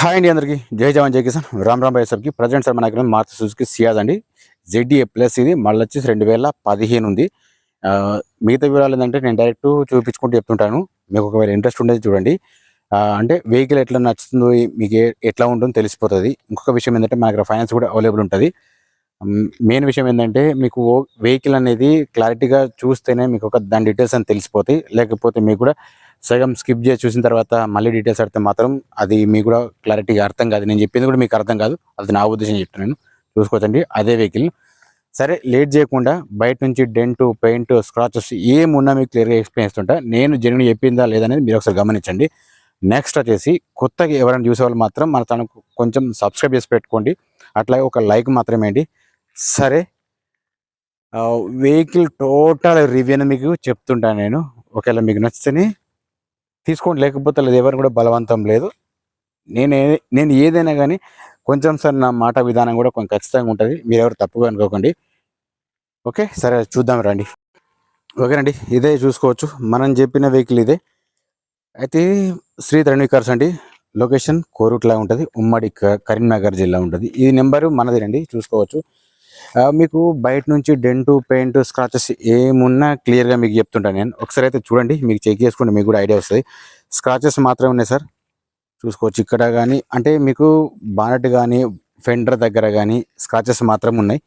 Hi అండి అందరికీ. జై జవాన్ జై కిసాన్. రామ్ రామ్ భాయ్ సబ్కి ప్రజెంట్ సార్ మన మార్చి సుజుకి సియాజ్ అండి. జెడ్డీఏ ప్లస్ ఇది. మళ్ళీ వచ్చేసి రెండు వేల పదిహేను ఉంది. మిగతా వివరాలు ఏంటంటే నేను డైరెక్ట్ చూపించుకుంటూ చెప్తుంటాను. మీకు ఒకవేళ ఇంట్రెస్ట్ ఉండేది చూడండి. అంటే వెహికల్ ఎట్లా నచ్చుతుందో మీకు ఎట్లా ఉంటుందో తెలిసిపోతుంది. ఇంకొక విషయం ఏంటంటే మన దగ్గర ఫైనాన్స్ కూడా అవైలబుల్ ఉంటుంది. మెయిన్ విషయం ఏంటంటే మీకు వెహికల్ అనేది క్లారిటీగా చూస్తేనే మీకు ఒక దాని డీటెయిల్స్ అని తెలిసిపోతాయి. లేకపోతే మీకు కూడా సగం స్కిప్ చేసి చూసిన తర్వాత మళ్ళీ డీటెయిల్స్ అడితే మాత్రం అది మీకు కూడా క్లారిటీగా అర్థం కాదు. నేను చెప్పింది కూడా మీకు అర్థం కాదు. అది నా ఉద్దేశం చెప్తున్నాను చూసుకోవచ్చండి. అదే వెహికల్ సరే లేట్ చేయకుండా బయట నుంచి డెంట్ పెయింట్ స్క్రాచెస్ ఏమున్నా మీకు క్లియర్గా ఎక్స్ప్లెయిన్ చేస్తుంటా. నేను జెన్యున్ చెప్పిందా లేదనేది మీరు ఒకసారి గమనించండి. నెక్స్ట్ వచ్చేసి కొత్తగా ఎవరైనా చూసే వాళ్ళు మాత్రం మన తనకు కొంచెం సబ్స్క్రైబ్ చేసి పెట్టుకోండి. అట్లాగే ఒక లైక్ మాత్రమేంటి సరే వెహికల్ టోటల్ రివ్యూ మీకు చెప్తుంటాను నేను. ఒకవేళ మీకు నచ్చితేనే తీసుకోండి. లేకపోతే లేదు ఎవరు కూడా బలవంతం లేదు. నేను నేను ఏదైనా కానీ కొంచెం సార్ నా మాట విధానం కూడా కొంచెం ఖచ్చితంగా ఉంటుంది. మీరు ఎవరు తప్పుగా అనుకోకండి. ఓకే సరే చూద్దాం రండి. ఓకేనండి ఇదే చూసుకోవచ్చు. మనం చెప్పిన వెహికల్ ఇదే. అయితే శ్రీ తరుణి కార్స్ అండి. లొకేషన్ కోరుట్లా ఉంటుంది. ఉమ్మడి కరీంనగర్ జిల్లా ఉంటుంది. ఈ నెంబరు మనదేనండి చూసుకోవచ్చు. మీకు బయట నుంచి డెంటు పెయింట్ స్క్రాచెస్ ఏమున్నా క్లియర్గా మీకు చెప్తుంటాను నేను. ఒకసారి అయితే చూడండి మీకు చెక్ చేసుకోండి మీకు కూడా ఐడియా వస్తుంది. స్క్రాచెస్ మాత్రమే ఉన్నాయి సార్. చూసుకోవచ్చు ఇక్కడ కానీ అంటే మీకు బానట్ కానీ ఫెండర్ దగ్గర కానీ స్క్రాచెస్ మాత్రం ఉన్నాయి.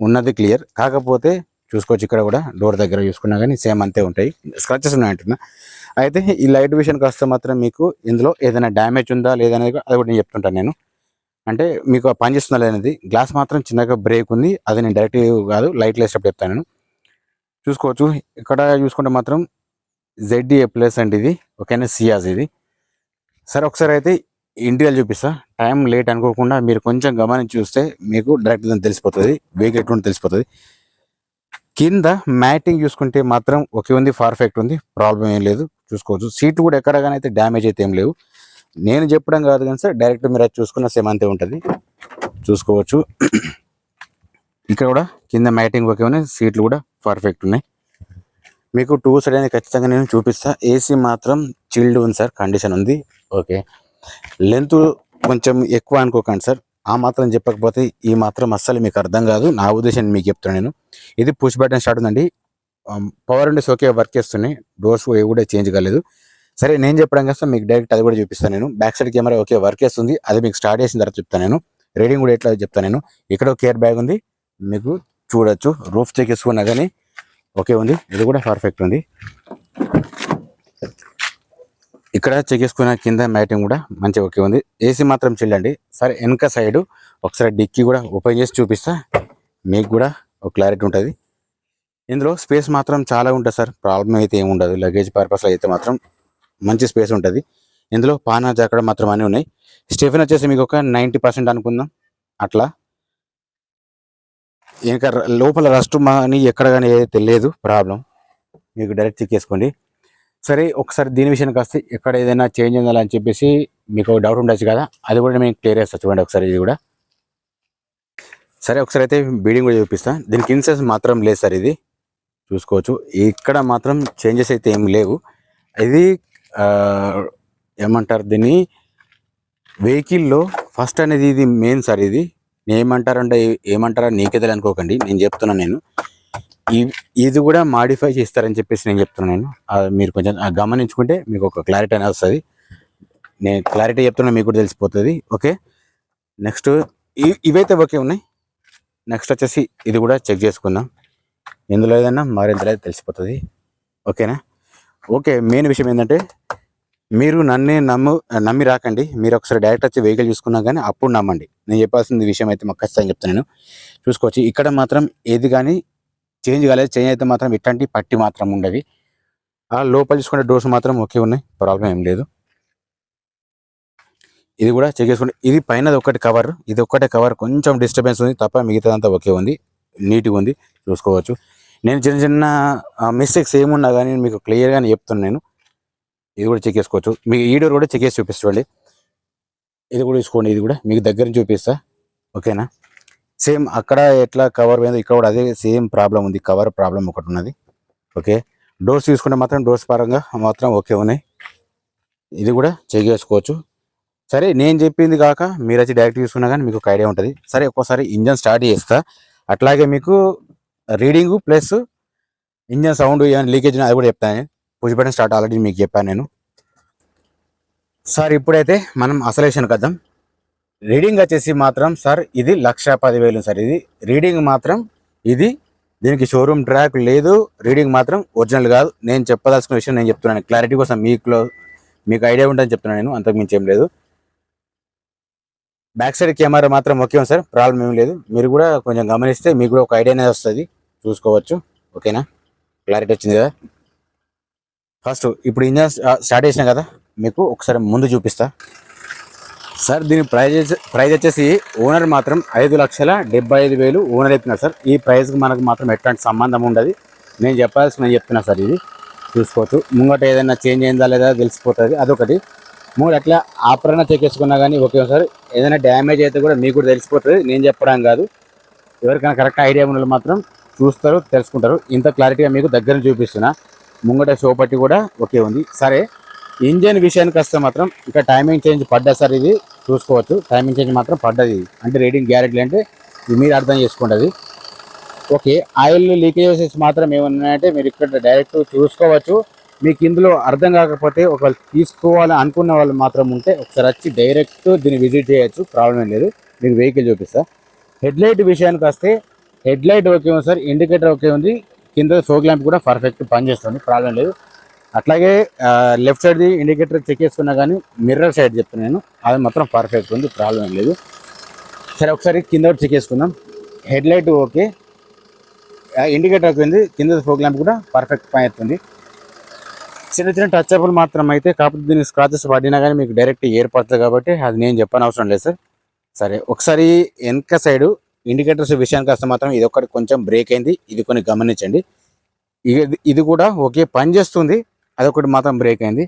ఉన్నది క్లియర్. కాకపోతే చూసుకోవచ్చు ఇక్కడ కూడా డోర్ దగ్గర చూసుకున్నా కానీ సేమ్ అంతే ఉంటాయి. స్క్రాచెస్ ఉన్నాయి అంటున్నా. అయితే ఈ లైట్ విషయానికి వస్తే మాత్రం మీకు ఇందులో ఏదైనా డ్యామేజ్ ఉందా లేదనేది అది కూడా నేను చెప్తుంటాను నేను. అంటే మీకు పనిచేస్తుందా పని గ్లాస్ మాత్రం చిన్నగా బ్రేక్ ఉంది. అది నేను డైరెక్ట్ కాదు లైట్ వేసేటప్పుడు చెప్తాను నేను. చూసుకోవచ్చు. ఇక్కడ చూసుకుంటే మాత్రం జెడ్డీఏ ప్లస్ అండి ఇది. ఓకేనా? సియాజ్ ఇది. సరే ఒకసారి అయితే ఇంటీరియర్ చూపిస్తా. టైం లేట్ అనుకోకుండా మీరు కొంచెం గమనించి చూస్తే మీకు డైరెక్ట్ దాన్ని తెలిసిపోతుంది. వెహికల్ ఎటువంటి తెలిసిపోతుంది. కింద మ్యాటింగ్ చూసుకుంటే మాత్రం ఒకే ఉంది పర్ఫెక్ట్ ఉంది. ప్రాబ్లం ఏం లేదు. చూసుకోవచ్చు. సీట్ కూడా ఎక్కడ కానీ అయితే డ్యామేజ్ అయితే ఏం లేవు. నేను చెప్పడం కాదు కానీ సార్ డైరెక్ట్ మీరు అది చూసుకున్న సేమ్ అంతే ఉంటుంది. చూసుకోవచ్చు. ఇక్కడ కూడా కింద మ్యాటింగ్ ఒకే ఉన్నాయి సీట్లు కూడా పర్ఫెక్ట్ ఉన్నాయి. మీకు టూ సైడ్ అనేది ఖచ్చితంగా నేను చూపిస్తా. ఏసీ మాత్రం చిల్డ్ ఉంది సార్ కండిషన్ ఉంది. ఓకే. లెంత్ కొంచెం ఎక్కువ అనుకోకండి సార్. ఆ మాత్రం చెప్పకపోతే ఈ మాత్రం అస్సలు మీకు అర్థం కాదు. నా ఉద్దేశం మీకు చెప్తాను నేను. ఇది పుష్ బటన్ స్టార్ట్ ఉందండి. పవర్ విండోస్ ఓకే వర్క్ చేస్తున్నాయి. డోర్స్ ఏ కూడా చేంజ్ కాలేదు. సరే నేను చెప్పడం కోసం మీకు డైరెక్ట్ అది కూడా చూపిస్తాను నేను. Back side camera okay work చేస్తుంది. అది మీకు స్టార్ట్ చేసిన తర్వాత చెప్తాను నేను. రీడింగ్ కూడా ఎట్లా చెప్తాను నేను. ఇక్కడ ఒక కేర్ బ్యాగ్ ఉంది. మీకు చూడొచ్చు. రూఫ్ చెక్ చేసుకున్నా కానీ ఓకే ఉంది. ఇది కూడా పర్ఫెక్ట్ ఉంది. ఇక్కడ చెక్ చేసుకున్న కింద మ్యాటింగ్ కూడా మంచిగా ఓకే ఉంది. ఏసీ మాత్రం చెల్లండి సరే వెనక సైడ్ ఒకసారి డిక్కీ కూడా ఓపెన్ చేసి చూపిస్తా. మీకు కూడా ఒక క్లారిటీ ఉంటుంది. ఇందులో స్పేస్ మాత్రం చాలా ఉంటుంది సార్. ప్రాబ్లం అయితే ఏమి ఉండదు. లగేజ్ పర్పస్లో అయితే మాత్రం. మంచి స్పేస్ ఉంటుంది. ఇందులో పానా జాకడ మాత్రం అన్నీ ఉన్నాయి. స్టిఫిన్ వచ్చేసి మీకు ఒక నైంటీ పర్సెంట్ అనుకుందాం. అట్లా. ఇంకా లోపల రస్ట్ అని ఎక్కడ కానీ ఏదైతే లేదు ప్రాబ్లం. మీకు డైరెక్ట్ చెక్ చేసుకోండి. సరే ఒకసారి దీని విషయానికి వస్తే ఎక్కడ ఏదైనా చేంజ్ ఉందా అని చెప్పేసి మీకు డౌట్ ఉండొచ్చు కదా. అది కూడా మేము క్లియర్ చేస్తా. చూడండి ఒకసారి ఇది కూడా. సరే ఒకసారి అయితే బీడింగ్ కూడా చూపిస్తా. దీనికి ఇన్సెన్స్ మాత్రం లేదు సార్ ఇది. చూసుకోవచ్చు. ఇక్కడ మాత్రం చేంజెస్ అయితే ఏం లేవు. ఇది ఏమంటారు దీన్ని? వెహికల్లో ఫస్ట్ అనేది ఇది మెయిన్ సార్ ఇది. ఏమంటారంటే ఏమంటారా నీకే తెలియదు అనుకోకండి. నేను చెప్తున్నాను నేను. ఇది కూడా మాడిఫై చేస్తారని చెప్పేసి నేను చెప్తున్నాను నేను. మీరు కొంచెం గమనించుకుంటే మీకు ఒక క్లారిటీ అనేది వస్తుంది. నేను క్లారిటీ చెప్తున్నా మీకు కూడా తెలిసిపోతుంది. ఓకే? నెక్స్ట్ ఇవైతే ఓకే ఉన్నాయి. నెక్స్ట్ వచ్చేసి ఇది కూడా చెక్ చేసుకుందాం. ఎందులో ఏదైనా మరింతలో తెలిసిపోతుంది. ఓకేనా? ఓకే మెయిన్ విషయం ఏంటంటే మీరు నన్నే నమ్ము నమ్మి రాకండి. మీరు ఒకసారి డైరెక్ట్ వచ్చి వెహికల్ చూసుకున్నా కానీ అప్పుడు నమ్మండి. నేను చెప్పాల్సిన విషయం అయితే మాకు ఖచ్చితంగా చెప్తున్నాను చూసుకోవచ్చు. ఇక్కడ మాత్రం ఏది కానీ చేంజ్ కాలేదు. చేంజ్ అయితే మాత్రం ఇట్లాంటి పట్టి మాత్రం ఉండవి. ఆ లోపల చూసుకునే డోర్స్ మాత్రం ఓకే ఉన్నాయి. ప్రాబ్లం ఏం లేదు. ఇది కూడా చెక్ చేసుకోండి. ఇది పైనది ఒకటి కవర్. ఇది ఒక్కటే కవర్. కొంచెం డిస్టర్బెన్స్ ఉంది తప్ప మిగతాదంతా ఓకే ఉంది. నీట్గా ఉంది. చూసుకోవచ్చు. నేను చిన్న చిన్న మిస్టేక్స్ ఏమున్నా కానీ మీకు క్లియర్గానే చెప్తున్నాను నేను. ఇది కూడా చెక్ చేసుకోవచ్చు. మీకు ఈ డోర్ కూడా చెక్ చేసి చూపిస్తుంది ఇది కూడా తీసుకోండి ఇది కూడా. మీకు దగ్గర నుంచి చూపిస్తా. ఓకేనా సేమ్ అక్కడ ఎట్లా కవర్ పోయిందో ఇక్కడ కూడా అదే సేమ్ ప్రాబ్లం ఉంది. కవర్ ప్రాబ్లం ఒకటి ఉన్నది. ఓకే డోర్స్ తీసుకుంటే మాత్రం డోర్స్ పరంగా మాత్రం ఓకే ఉన్నాయి. ఇది కూడా చెక్ చేసుకోవచ్చు. సరే నేను చెప్పింది కాక మీరు వచ్చి డైరెక్ట్ తీసుకున్నా కానీ మీకు ఒక ఐడియా ఉంటుంది. సరే ఒక్కోసారి ఇంజన్ స్టార్ట్ చేస్తా. అట్లాగే మీకు రీడింగ్ ప్లస్ ఇంజన్ సౌండ్ ఏమైనా లీకేజ్ అది కూడా చెప్తాను. పుష్ బటన్ స్టార్ట్ ఆల్రెడీ మీకు చెప్పాను నేను. సార్ ఇప్పుడైతే మనం అసలేషన్కి వద్దాం రీడింగ్ వచ్చేసి మాత్రం సార్ ఇది లక్ష పదివేలు సార్. ఇది రీడింగ్ మాత్రం ఇది దీనికి షోరూమ్ ట్రాక్ లేదు. రీడింగ్ మాత్రం ఒరిజినల్ కాదు. నేను చెప్పదలుచుకున్న విషయం నేను చెప్తున్నాను. క్లారిటీ కోసం మీకులో మీకు ఐడియా ఉంటుందని చెప్తున్నాను నేను. అంతకు మించి ఏం లేదు. బ్యాక్ సైడ్ కెమెరా మాత్రం ముఖ్యం సార్. ప్రాబ్లం ఏం లేదు. మీరు కూడా కొంచెం గమనిస్తే మీకు కూడా ఒక ఐడియా అనేది వస్తుంది. చూసుకోవచ్చు. ఓకేనా? క్లారిటీ వచ్చింది కదా? ఫస్ట్ ఇప్పుడు ఇంజన్ స్టార్ట్ చేసినా కదా? మీకు ఒకసారి ముందు చూపిస్తా. సార్ దీని ప్రైజ్ ప్రైజ్ వచ్చేసి ఓనర్ మాత్రం ఐదు లక్షల డెబ్బై ఐదు వేలు ఓనర్ చెప్తున్నారు సార్. ఈ ప్రైజ్కి మనకు మాత్రం ఎట్లాంటి సంబంధం ఉండదు. నేను చెప్పాల్సి నేను చెప్తున్నా సార్ ఇది. చూసుకోవచ్చు. ముంగట ఏదైనా చేంజ్ అయిందా లేదా తెలిసిపోతుంది. అదొకటి. మూడు అట్లా ఆపరణ చెక్ చేసుకున్నా కానీ ఓకే సార్. ఏదైనా డ్యామేజ్ అయితే కూడా మీకు కూడా తెలిసిపోతుంది. నేను చెప్పడం కాదు. ఎవరికైనా కరెక్ట్ ఐడియా ఉన్న మాత్రం చూస్తారు తెలుసుకుంటారు. ఇంత క్లారిటీగా మీకు దగ్గర చూపిస్తున్నా. ముంగట షో పట్టి కూడా ఓకే ఉంది. సరే ఇంజన్ విషయానికి వస్తే మాత్రం ఇంకా టైమింగ్ చేంజ్ పడ్డా సార్ ఇది. చూసుకోవచ్చు. టైమింగ్ చేంజ్ మాత్రం పడ్డది. అంటే రీడింగ్ గ్యారెంటీ అంటే ఇది మీరు అర్థం చేసుకుంటుంది. ఓకే ఆయిల్ లీకేజెస్ మాత్రం ఏమన్నాయంటే మీరు ఇక్కడ డైరెక్ట్ చూసుకోవచ్చు. మీకు ఇందులో అర్థం కాకపోతే ఒకవేళ తీసుకోవాలి అనుకున్న వాళ్ళు మాత్రం ఉంటే ఒకసారి వచ్చి డైరెక్ట్ దీన్ని విజిట్ చేయొచ్చు. ప్రాబ్లం ఏం లేదు. మీకు వెహికల్ చూపిస్తా. హెడ్లైట్ విషయానికి వస్తే హెడ్ లైట్ ఓకే ఉంది సార్ ఇండికేటర్ ఓకే ఉంది. కింద ఫోక్ ల్యాంప్ కూడా పర్ఫెక్ట్ పనిచేస్తుంది ప్రాబ్లం లేదు. అట్లాగే లెఫ్ట్ సైడ్ది ఇండికేటర్ చెక్ చేసుకున్నా కానీ మిర్రర్ సైడ్ చెప్తాను నేను అది మాత్రం పర్ఫెక్ట్ ఉంది ప్రాబ్లం లేదు. సరే ఒకసారి కింద ఒకటి చెక్ చేసుకుందాం. Head light okay. Indicator okay ఉంది కింద ఫోక్ ల్యాంప్ కూడా పర్ఫెక్ట్ పని అవుతుంది చిన్న చిన్న టచ్ అప్లు మాత్రం అయితే కాకపోతే దీనికి స్క్రాచెస్ పడినా కానీ మీకు డైరెక్ట్ ఏర్పడుతుంది కాబట్టి అది నేను చెప్పని అవసరం లేదు సార్. సరే ఒకసారి వెనక సైడు ఇండికేటర్స్ విషయానికి వస్తే మాత్రం ఇది ఒకటి కొంచెం బ్రేక్ అయింది. ఇది కొన్ని గమనించండి. ఇది ఇది కూడా ఓకే పని చేస్తుంది. అదొకటి మాత్రం బ్రేక్ అయింది.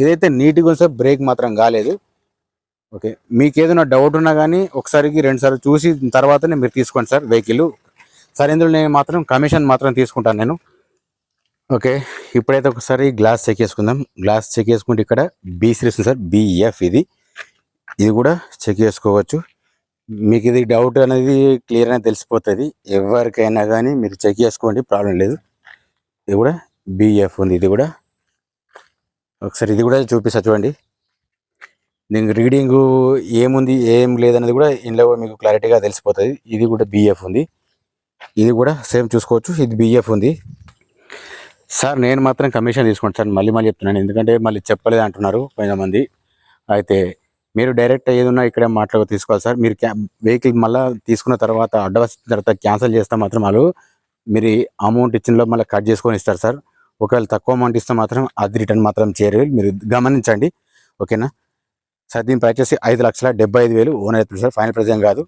ఇదైతే నీట్గా ఉంది సార్ బ్రేక్ మాత్రం కాలేదు. ఓకే మీకు ఏదైనా డౌట్ ఉన్నా కానీ ఒకసారికి రెండుసార్లు చూసి తర్వాతనే మీరు తీసుకోండి సార్ వెహికల్. సార్ ఇందులో నేను మాత్రం కమిషన్ మాత్రం తీసుకుంటాను నేను. ఓకే ఇప్పుడైతే ఒకసారి గ్లాస్ చెక్ చేసుకుందాం. గ్లాస్ చెక్ చేసుకుంటే ఇక్కడ బీ సిరీస్ సార్. బిఎఫ్ ఇది. ఇది కూడా చెక్ చేసుకోవచ్చు. మీకు ఇది డౌట్ అనేది క్లియర్ అనేది తెలిసిపోతుంది. ఎవరికైనా కానీ మీరు చెక్ చేసుకోండి ప్రాబ్లం లేదు. ఇది కూడా బిఎఫ్ ఉంది ఇది కూడా. ఒకసారి ఇది కూడా చూపిస్తా చూడండి. దీనికి రీడింగ్ ఏముంది ఏం లేదనేది కూడా ఇందులో కూడా మీకు క్లారిటీగా తెలిసిపోతుంది. ఇది కూడా బిఎఫ్ ఉంది. ఇది కూడా సేమ్ చూసుకోవచ్చు ఇది బిఎఫ్ ఉంది. సార్ నేను మాత్రం కమిషన్ తీసుకుంటాను సార్. మళ్ళీ మళ్ళీ చెప్తున్నాను. ఎందుకంటే మళ్ళీ చెప్పలేదు అంటున్నారు కొంతమంది. అయితే మీరు డైరెక్ట్ ఏదన్నా ఇక్కడే మాటలు తీసుకోవాలి సార్. మీరు క్యా వెహికల్ మళ్ళీ తీసుకున్న తర్వాత అడ్వాన్స్ తర్వాత క్యాన్సిల్ చేస్తే మాత్రం వాళ్ళు మీరు అమౌంట్ ఇచ్చిన మళ్ళీ కట్ చేసుకొని ఇస్తారు సార్. ఒకవేళ తక్కువ అమౌంట్ ఇస్తే మాత్రం అది రిటర్న్ మాత్రం చేయరు. మీరు గమనించండి. ఓకేనా? సార్ దీని ప్రైస్ వచ్చి ఐదు లక్షల డెబ్బై ఐదు వేలు ఓన్ అవుతుంది సార్. ఫైనల్ ప్రైస్ ఏం కాదు.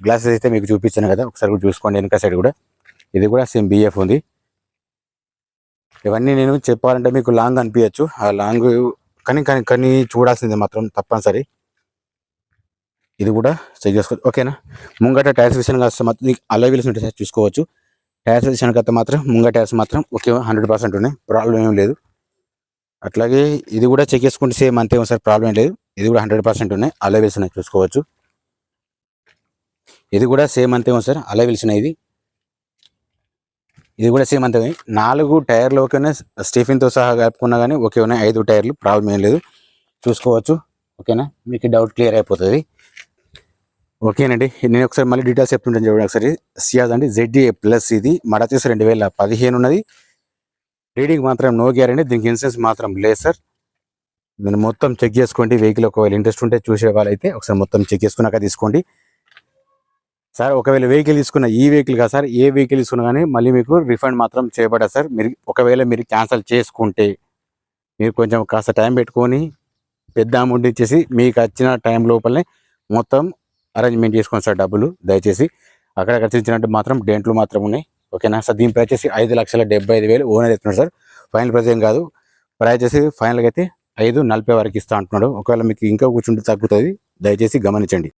గ్లాసెస్ అయితే మీకు చూపించాను కదా. ఒకసారి కూడా చూసుకోండి. వెనక సైడ్ కూడా. ఇది కూడా సేమ్ బిఎఫ్ ఉంది. ఇవన్నీ నేను చెప్పాలంటే మీకు లాంగ్ అనిపించచ్చు. ఆ లాంగ్ కానీ కానీ కానీ చూడాల్సింది మాత్రం తప్పనిసరి. ఇది కూడా చెక్ చేసుకోవచ్చు. ఓకేనా ముంగట టైర్స్ విషయానికి వస్తే మాత్రం మీకు అలా వీల్స్ ఉంటే సార్ చూసుకోవచ్చు. టైర్స్ విషయానికి వస్తే మాత్రం ముంగట టైర్స్ మాత్రం ఓకే హండ్రెడ్ పర్సెంట్ ఉన్నాయి. ప్రాబ్లం ఏం లేదు. అట్లాగే ఇది కూడా చెక్ చేసుకుంటే సేమ్ అంతే సార్ ప్రాబ్లం ఏం లేదు. ఇది కూడా హండ్రెడ్ పర్సెంట్ ఉన్నాయి. అలా వీల్స్ ఉన్నాయి చూసుకోవచ్చు. ఇది కూడా సేమ్ అంతే సార్ అలా వీల్స్ ఉన్నాయి ఇది. ఇది కూడా సేమ్ అంతే నాలుగు టైర్లు ఓకేనే స్టీఫిన్తో సహా కలుపుకున్నా కానీ ఓకే ఉన్నాయి. ఐదు టైర్లు ప్రాబ్లం ఏం లేదు. చూసుకోవచ్చు. ఓకేనా మీకు డౌట్ క్లియర్ అయిపోతుంది. ఓకేనండి. నేను ఒకసారి మళ్ళీ డీటెయిల్స్ చెప్తుంటాను చూడండి ఒకసారి. సియాజ్ అండి జెడ్డీఏ ప్లస్ ఇది. మడ వచ్చేసి రెండు వేల పదిహేను ఉన్నది. రీడింగ్ మాత్రం నో గ్యారంటీ దీనికి ఇన్సూరెన్స్ మాత్రం లేదు సార్ మీరు మొత్తం చెక్ చేసుకోండి. వెహికల్ ఒకవేళ ఇంట్రెస్ట్ ఉంటే చూసే వాళ్ళైతే ఒకసారి మొత్తం చెక్ చేసుకున్నాక తీసుకోండి. సార్ ఒకవేళ వెహికల్ తీసుకున్న ఈ వెహికల్ కాదు సార్ ఏ వెహికల్ తీసుకున్నా కానీ మళ్ళీ మీకు రిఫండ్ మాత్రం చేయబడదు సార్ మీరు ఒకవేళ మీరు క్యాన్సిల్ చేసుకుంటే మీరు కొంచెం కాస్త టైం పెట్టుకొని పెద్ద అమౌంట్ ఇచ్చేసి మీకు వచ్చిన టైం లోపలనే మొత్తం అరేంజ్మెంట్ చేసుకోండి సార్ డబ్బులు దయచేసి. అక్కడ ఖర్చించినట్టు మాత్రం డెంట్లు మాత్రం ఉన్నాయి. ఓకేనా? సార్ దీని ప్రైస్ చేసి ఐదు లక్షల డెబ్బై ఐదు వేలు ఓనర్ ఇస్తున్నాడు సార్. ఫైనల్ ప్రైస్ ఏం కాదు. ప్రైస్ చేసి ఫైనల్గా అయితే ఐదు నలభై వరకు ఇస్తా అంటున్నాడు. ఒకవేళ మీకు ఇంకా కూర్చుంటే తగ్గుతుంది. దయచేసి గమనించండి.